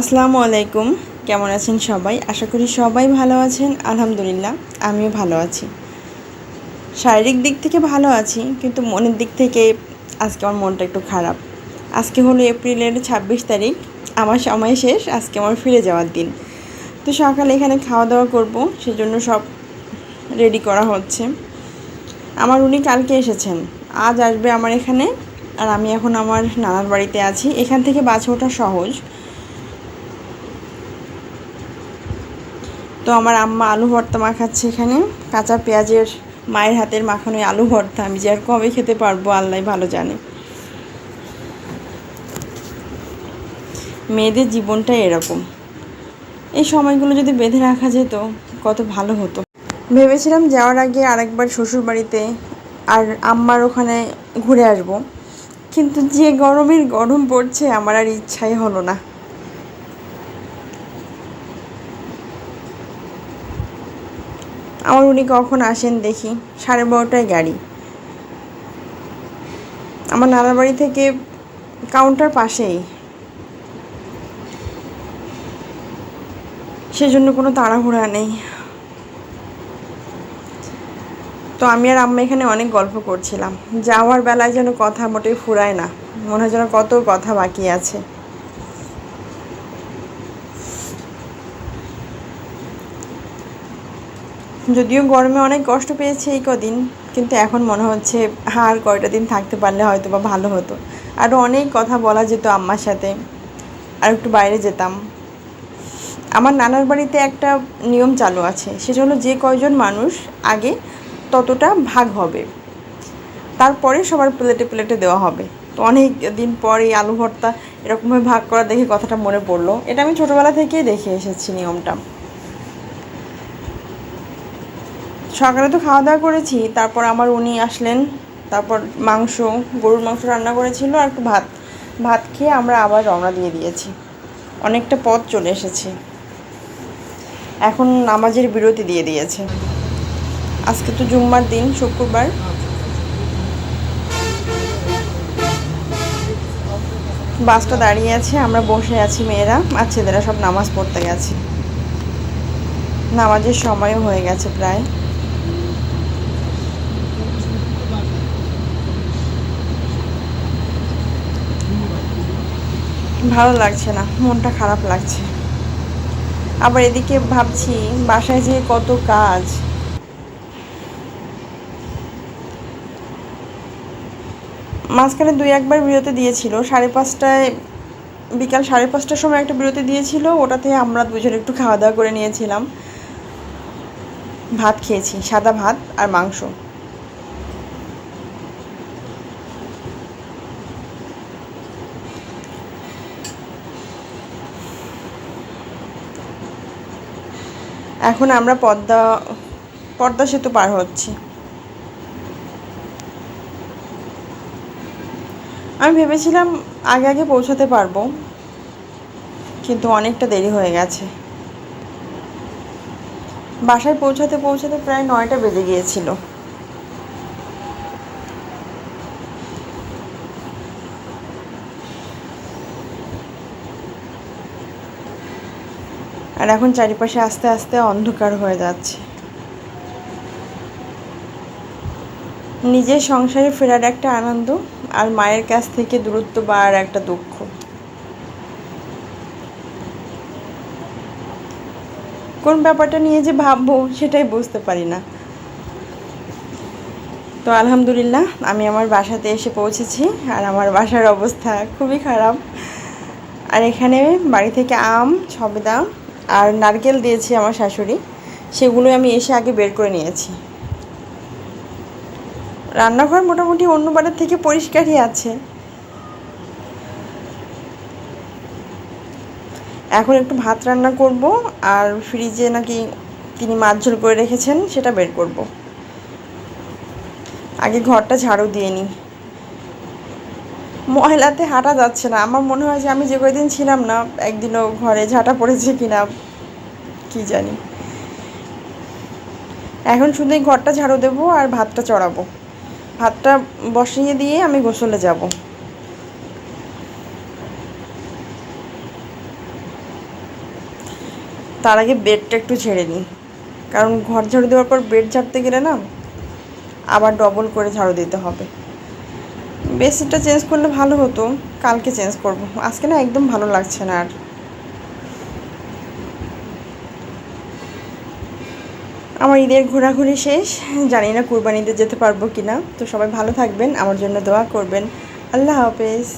আসসালামু আলাইকুম। কেমন আছেন সবাই? আশা করি সবাই ভালো আছেন। আলহামদুলিল্লাহ, আমিও ভালো আছি। শারীরিক দিক থেকে ভালো আছি, কিন্তু মনের দিক থেকে আজকে আমার মনটা একটু খারাপ। আজকে হলো এপ্রিলের ছাব্বিশ তারিখ, আমার সময় শেষ, আজকে আমার ফিরে যাওয়ার দিন। তো সকালে এখানে খাওয়া দাওয়া করব, সেজন্য সব রেডি করা হচ্ছে। আমার উনি কালকে এসেছেন। আজ আসবে আমার এখানে, আর আমি এখন আমার নানার বাড়িতে আছি। এখান থেকে বাছে ওঠা সহজ। তো আমার আম্মা আলু ভর্তা মাখাচ্ছে এখানে। কাঁচা পেঁয়াজের মায়ের হাতের মাখানো আলু ভর্তা। আমি যে আর কবে খেতে পারব, আল্লাহ ভালো জানে। মেয়েদের জীবনটা এরকম। এই সময়গুলো যদি বেঁধে রাখা যেত, কত ভালো হতো। ভেবেছিলাম যাওয়ার আগে আরেকবার শ্বশুর বাড়িতে আর আম্মার ওখানে ঘুরে আসব। কিন্তু যে গরমের গরম পড়ছে, আমার আর ইচ্ছাই হলো না। আমার উনি কখন আসেন দেখি। সাড়ে বারোটায় গাড়ি। আমার নানার বাড়ি থেকে কাউন্টার পাশেই। সেজন্য কোনো তাড়াহুড়া নেই। তো আমি আর আম্মা এখানে অনেক গল্প করছিলাম। যাওয়ার বেলায় যেন কথা মোটেই ফুরায় না। মনে হয় যেন কত কথা বাকি আছে। যদিও গরমে অনেক কষ্ট পেয়েছি এই কদিন, কিন্তু এখন মনে হচ্ছে আর কয়টা দিন থাকতে পারলে হয়তো বা ভালো হতো। আরও অনেক কথা বলা যেত আম্মার সাথে, আর একটু বাইরে যেতাম। আমার নানার বাড়িতে একটা নিয়ম চালু আছে, সেটা হলো যে কয়জন মানুষ আগে ততটা ভাগ হবে, তারপরে সবার প্লেটে প্লেটে দেওয়া হবে। তো অনেক দিন পরে আলু ভর্তা এরকমভাবে ভাগ করা দেখে কথাটা মনে পড়ল। এটা আমি ছোটোবেলা থেকেই দেখে এসেছি নিয়মটা। সকালে তো খাওয়া দাওয়া করেছি, তারপর আমার উনি আসলেন, তারপর মাংস, গরুর মাংস রান্না করেছিল আর একটু ভাত। ভাত খেয়ে আমরা আবার রওনা দিয়ে দিয়েছি। অনেকটা পথ চলে এসেছি। এখন নামাজের বিরতি দিয়ে দিয়েছে। আজকে তো জুম্মার দিন, শুক্রবার। বাসটা দাঁড়িয়ে আছে, আমরা বসে আছি মেয়েরা আর ছেলেরা সব নামাজ পড়তে গেছে। নামাজের সময়ও হয়ে গেছে প্রায়। ভালো লাগছে না, মনটা খারাপ লাগছে। আবার এদিকে ভাবছি, বাসায় যে কত কাজ। মাঝখানে দুই একবার বিরতি দিয়েছিল, সাড়ে পাঁচটায়, বিকাল সাড়ে পাঁচটার সময় একটা বিরতি দিয়েছিল ওটাতে আমরা দুজন একটু খাওয়া দাওয়া করে নিয়েছিলাম। ভাত খেয়েছি, সাদা ভাত আর মাংস। এখন আমরা পদ্মা পদ্মা সেতু পার হচ্ছি। আমি ভেবেছিলাম আগে আগে পৌঁছাতে পারব, কিন্তু অনেকটা দেরি হয়ে গেছে। বাসায় পৌঁছাতে পৌঁছাতে প্রায় নয়টা বেজে গিয়েছিল। আর এখন চারিপাশে আস্তে আস্তে অন্ধকার হয়ে যাচ্ছে। নিজের সংসারে ফেরার একটা আনন্দ আর মায়ের কাছ থেকে দূরত্ব বা আর একটা দুঃখ। কোন ব্যাপারটা নিয়ে যে ভাববো সেটাই বুঝতে পারি না। তো আলহামদুলিল্লাহ, আমি আমার বাসাতে এসে পৌঁছেছি আর আমার বাসার অবস্থা খুবই খারাপ। আর এখানে বাড়ি থেকে আম ছবেদা আর নারকেল দিয়েছি আমার শাশুড়ি। সেগুলো আমি এসে আগে বের করে নিয়েছি। রান্নাঘর মোটামুটি অন্য বারের থেকে পরিষ্কারই আছে। এখন একটু ভাত রান্না করব আর ফ্রিজে নাকি তিনি মাছ ঝোল করে রেখেছেন, সেটা বের করব। আগে ঘরটা ঝাড়ু দিয়ে নিই। ময়লাতে হাঁটা যাচ্ছে না। আমার মনে হয় যে আমি যে কয়দিন ছিলাম না, একদিনও ঘরে ঝাঁটা পড়েছে কিনা, কি জানি। এখন শুধু ঘরটা ঝাড়ু দেবো আর ভাতটা চড়াবো। ভাতটা বসিয়ে দিয়ে আমি গোসলে যাব। তার আগে বেডটা একটু ছেড়ে নিই। কারণ ঘর ঝাড়ু দেওয়ার পর বেড ঝাড়তে গেলে না, আবার ডবল করে ঝাড়ু দিতে হবে। বেডশিটটা চেঞ্জ করলে ভালো হতো, কালকে চেঞ্জ করব। আজকে না একদম ভালো লাগছে না আর। আমার ঈদের ঘোরাঘুরি শেষ, জানি না কুরবানিতে যেতে পারব কি না তো সবাই ভালো থাকবেন, আমার জন্য দোয়া করবেন। আল্লাহ হাফেজ।